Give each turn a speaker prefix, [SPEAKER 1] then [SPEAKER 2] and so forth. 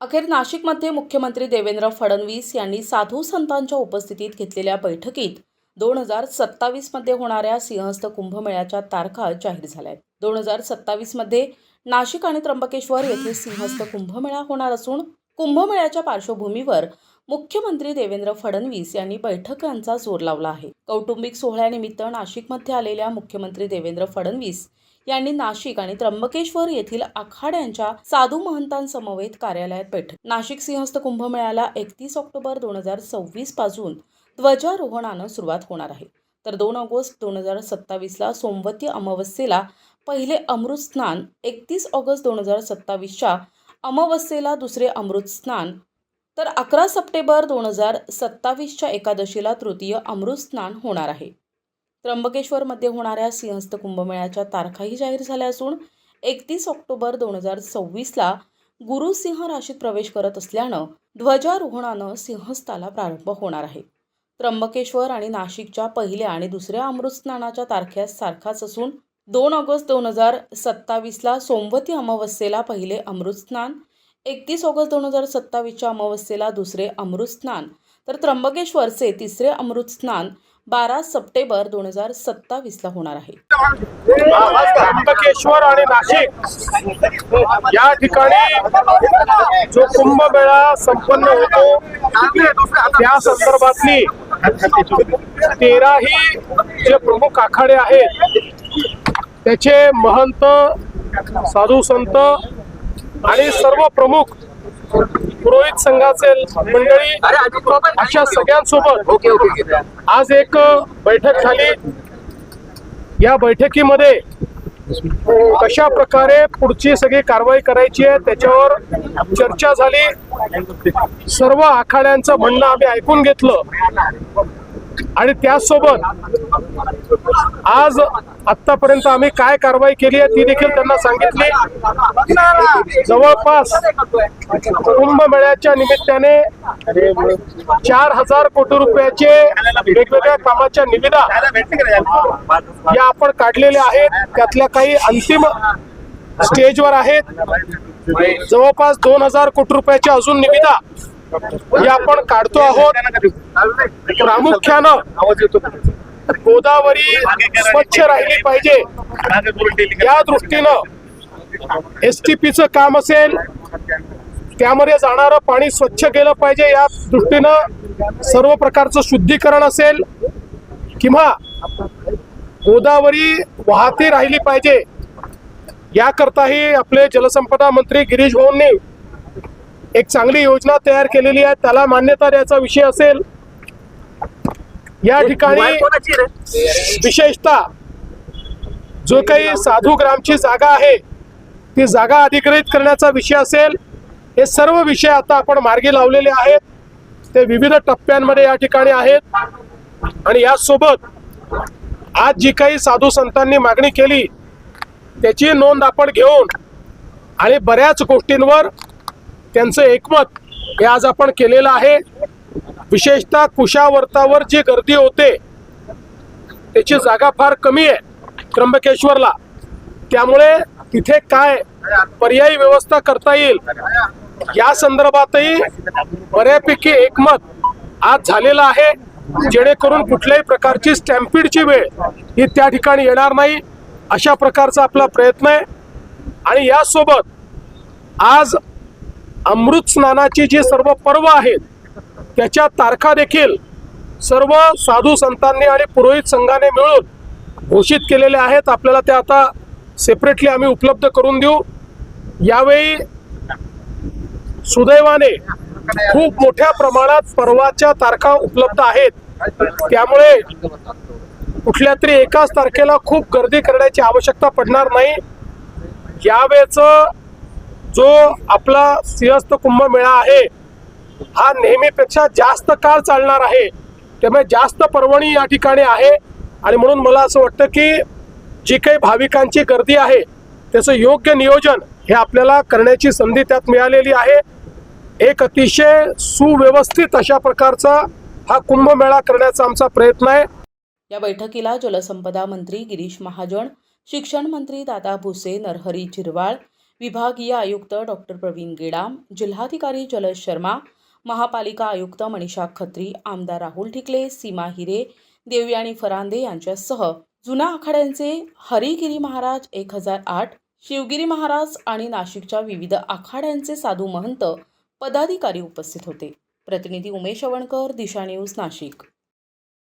[SPEAKER 1] अखेर नाशिकमध्ये मुख्यमंत्री देवेंद्र फडणवीस यांनी साधू संतांच्या उपस्थितीत घेतलेल्या बैठकीत दोन हजार सत्तावीसमध्ये होणाऱ्या सिंहस्थ कुंभमेळ्याच्या तारखा जाहीर झाल्या आहेत दोन हजार सत्तावीसमध्ये नाशिक आणि त्र्यंबकेश्वर येथे सिंहस्थ कुंभमेळा होणार असून कुंभमेळ्याच्या पार्श्वभूमीवर मुख्यमंत्री देवेंद्र फडणवीस यांनी बैठकांचा जोर लावला आहे. कौटुंबिक सोहळ्यानिमित्त नाशिकमध्ये आलेल्या मुख्यमंत्री देवेंद्र फडणवीस यांनी नाशिक आणि त्र्यंबकेश्वर येथील आखाड्यांच्या साधू महंतांसमवेत कार्यालयात बैठक. नाशिक सिंहस्थ कुंभमेळ्याला एकतीस ऑक्टोबर दोन हजार सव्वीसपासून ध्वजारोहणानं सुरुवात होणार आहे. तर दोन ऑगस्ट दोन हजार सत्तावीसला सोमवती अमावस्येला पहिले अमृत स्नान एकतीस ऑगस्ट दोन हजार सत्तावीसच्या अमावस्येला दुसरे अमृत स्नान तर अकरा सप्टेंबर दोन हजार सत्तावीसच्या एकादशीला तृतीय अमृत स्नान होणार आहे. त्र्यंबकेश्वरमध्ये होणाऱ्या सिंहस्थ कुंभमेळ्याच्या तारखाही जाहीर झाल्या असून एकतीस ऑक्टोबर दोन हजार सव्वीसला गुरु सिंह राशीत प्रवेश करत असल्यानं ध्वजारोहणानं सिंहस्थाला प्रारंभ होणार आहे. त्र्यंबकेश्वर आणि नाशिकच्या पहिल्या आणि दुसऱ्या अमृत स्नानाच्या तारख्या सारखाच असून दोन ऑगस्ट दोन हजार सत्तावीसला सोमवती अमावस्येला पहिले अमृत स्नान एकतीस ऑगस्ट दोन हजार सत्तावीसच्या अमावस्येला दुसरे अमृत स्नान तर त्र्यंबकेश्वरचे तिसरे अमृत स्नान बारा सप्टेंबर दोन हजार सत्तावीसला होणार आहे.
[SPEAKER 2] त्र्यंबकेश्वर आणि नाशिक या ठिकाणी जो कुंभमेळा संपन्न होतो त्या संदर्भातली तेराही जे प्रमुख आखाडे आहेत त्याचे महंत साधू संत आणि सर्व प्रमुख पुरोहित संघाचे मंडळी अशा सगळ्यांसोबत आज एक बैठक झाली. या बैठकीमध्ये कशा प्रकारे पुढची सगळी कारवाई करायची आहे त्याच्यावर चर्चा झाली. सर्व आखाड्यांचं म्हणणं आम्ही ऐकून घेतलं. आणि त्याचसोबत आज आतापर्यंत आम्ही काय कारवाई केली आहे ती देखील त्यांना सांगितली. जवळपास कुंभमेळ्याच्या निमित्ताने चार हजार कोटी रुपयाचे वेगवेगळ्या कामाच्या निविदा या आपण काढलेल्या आहेत. त्यातल्या काही अंतिम स्टेजवर आहेत. जवळपास दोन हजार कोटी रुपयाच्या अजून निविदा या आपण काढतो आहोत. प्रामुख्यानं गोदावरी स्वच्छ राहिली पाहिजे. या दृष्टीनं एस टी पीचं काम असेल त्यामध्ये जाणारं पाणी स्वच्छ केलं पाहिजे. या दृष्टीनं सर्व प्रकारचं शुद्धीकरण असेल किंवा गोदावरी वाहती राहिली पाहिजे. याकरताही आपले जलसंपदा मंत्री गिरीश भाऊंनी एक चांगली योजना तयार केलेली आहे. त्याला मान्यता द्यायचा विषय असेल या ठिकाणी विशेषतः जो काही साधू ग्रामची जागा आहे ती जागा अधिग्रहित करण्याचा विषय असेल हे सर्व विषय आता आपण मार्गी लावलेले आहेत. ते विविध टप्प्यांमध्ये या ठिकाणी आहेत. आणि यासोबत आज जी काही साधू संतांनी मागणी केली त्याची नोंद आपण घेऊन आणि बऱ्याच गोष्टींवर त्यांचं एकमत हे आज आपण केलेलं आहे. विशेषतः कुशावर्तावर जी गर्दी होते त्याची जागा फार कमी आहे त्र्यंबकेश्वरला. त्यामुळे तिथे काय पर्यायी व्यवस्था करता येईल या संदर्भातही बऱ्यापैकी एकमत आज झालेलं आहे जेणेकरून कुठल्याही प्रकारची स्टॅम्पिडची वेळ ही त्या ठिकाणी येणार नाही अशा प्रकारचा आपला प्रयत्न आहे. आणि यासोबत आज अमृत स्नानाची जी सर्व पर्व आहेत त्याच्या तारखा देखील सर्व साधू संतांनी आणि पुरोहित संघाने मिळून घोषित केलेल्या आहेत. आपल्याला त्या आता सेपरेटली आम्ही उपलब्ध करून देऊ. यावेळी सुदैवाने खूप मोठ्या प्रमाणात पर्वाच्या तारखा उपलब्ध आहेत. त्यामुळे कुठल्या तरी एकाच तारखेला खूप गर्दी करण्याची आवश्यकता पडणार नाही. यावेळेचं जो आपला सिंहस्थ कुंभमेळा आहे हा नेहमीपेक्षा जास्त काळ चालणार आहे. त्यामुळे जास्त पर्वणी या ठिकाणी आहे. आणि म्हणून मला असं वाटतं की जी काही भाविकांची गर्दी आहे त्याचं योग्य नियोजन हे आपल्याला करण्याची संधी त्यात मिळालेली आहे. एक अतिशय सुव्यवस्थित अशा प्रकारचा हा कुंभमेळा करण्याचा आमचा प्रयत्न आहे.
[SPEAKER 1] या बैठकीला जलसंपदा मंत्री गिरीश महाजन शिक्षण मंत्री दादा भुसे नरहरी झिरवाळ विभागीय आयुक्त डॉक्टर प्रवीण गेडाम जिल्हाधिकारी जलज शर्मा महापालिका आयुक्त मनीषा खत्री आमदार राहुल ठिकले सीमा हिरे देवयाणी फरांदे यांच्यासह जुना आखाड्यांचे हरिगिरी महाराज एक हजार आठ शिवगिरी महाराज आणि नाशिकच्या विविध आखाड्यांचे साधू महंत पदाधिकारी उपस्थित होते. प्रतिनिधी उमेश अवणकर दिशा न्यूज नाशिक.